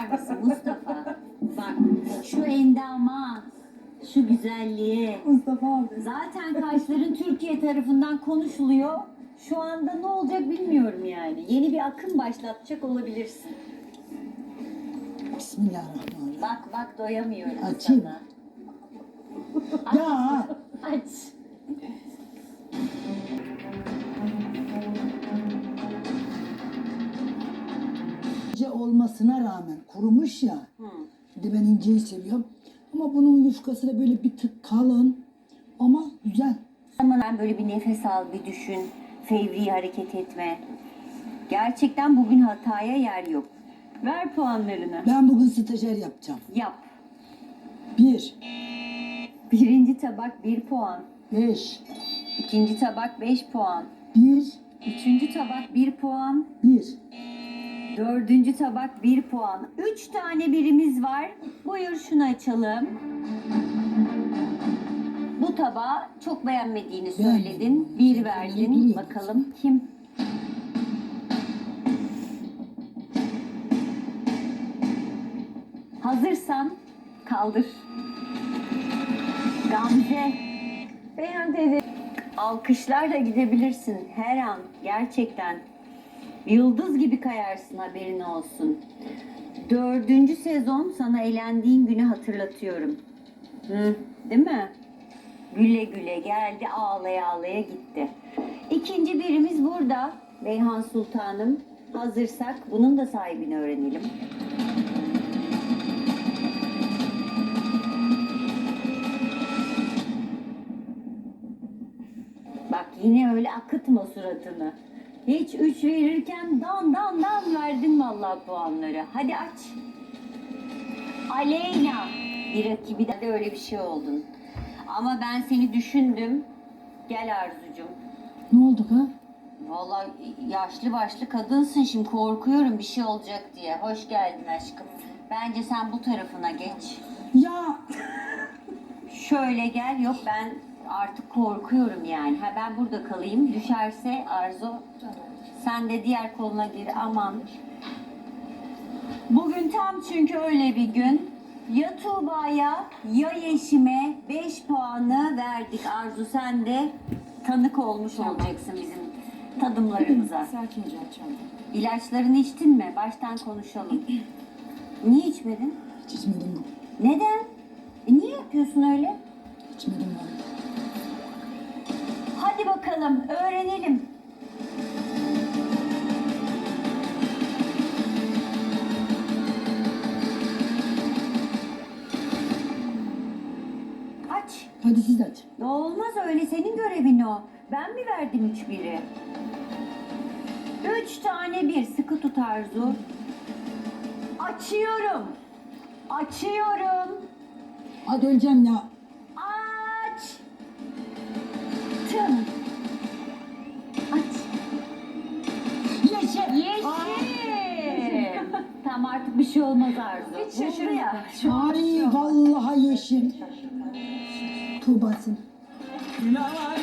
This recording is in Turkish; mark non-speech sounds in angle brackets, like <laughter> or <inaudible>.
bakar mısın Mustafa? Bak şu endama, şu güzelliğe. Mustafa abi. Zaten kaşların Türkiye tarafından konuşuluyor. Şu anda ne olacak bilmiyorum yani. Yeni bir akım başlatacak olabilirsin. Bismillahirrahmanirrahim. Bak bak doyamıyorum Açayım. sana. Ya Aç. İnce olmasına rağmen kurumuş ya. Hı. Bir de ben inceyi seviyorum. Ama bunun yufkası da böyle bir tık kalın. Ama güzel. Ben böyle bir nefes al, bir düşün. Fevri hareket etme. Gerçekten bugün hataya yer yok. Ver puanlarını. Ben bugün stajyer yapacağım. Yap. Bir, Birinci tabak 1 puan. beş, İkinci tabak 5 puan. bir, Üçüncü tabak 1 puan. bir. Dördüncü tabak 1 puan. Üç tane birimiz var. Buyur şunu açalım. Bu tabağı çok beğenmediğini söyledin. Bir verdin. Bakalım kim? Hazırsan kaldır. Gamze. Beyhan teyze. Alkışlarla gidebilirsin her an gerçekten. Yıldız gibi kayarsın haberin olsun. Dördüncü sezon sana elendiğin günü hatırlatıyorum. Hı, değil mi? Güle güle geldi ağlaya ağlaya gitti. İkinci birimiz burada. Beyhan Sultanım. Hazırsak bunun da sahibini öğrenelim. Bak yine öyle akıtma suratını. Hiç üç verirken dan dan dan verdin vallahi puanları. Hadi aç. Aleyna. Bir rakibi de öyle bir şey oldun. Ama ben seni düşündüm. Gel Arzucum. Ne oldu ha? Vallahi yaşlı başlı kadınsın şimdi korkuyorum bir şey olacak diye. Hoş geldin aşkım. Bence sen bu tarafına geç. Ya Şöyle gel. Yok ben artık korkuyorum yani. Ha ben burada kalayım. Düşerse Arzu sen de diğer koluna gir. Aman. Bugün tam çünkü öyle bir gün. Ya Tuğba'ya ya Yeşim'e 5 puanı verdik. Arzu sen de tanık olmuş olacaksın bizim tadımlarımıza. <clears throat> sakince açalım. İlaçlarını içtin mi? Baştan konuşalım. <clears throat> Niye içmedin? Hiç içmedim. Neden? E niye yapıyorsun öyle? İçmedim ben. Bakalım öğrenelim. Aç. Hadi siz aç. Olmaz öyle senin görevin o. Ben mi verdim üç biri? Üç tane bir sıkı tut Arzu. Açıyorum. Açıyorum. Hadi öleceğim ya. Artık bir şey olmaz Arzu. Hiç şaşırma. Ay vallahi yeşil. Tuğba'sın. Günahlar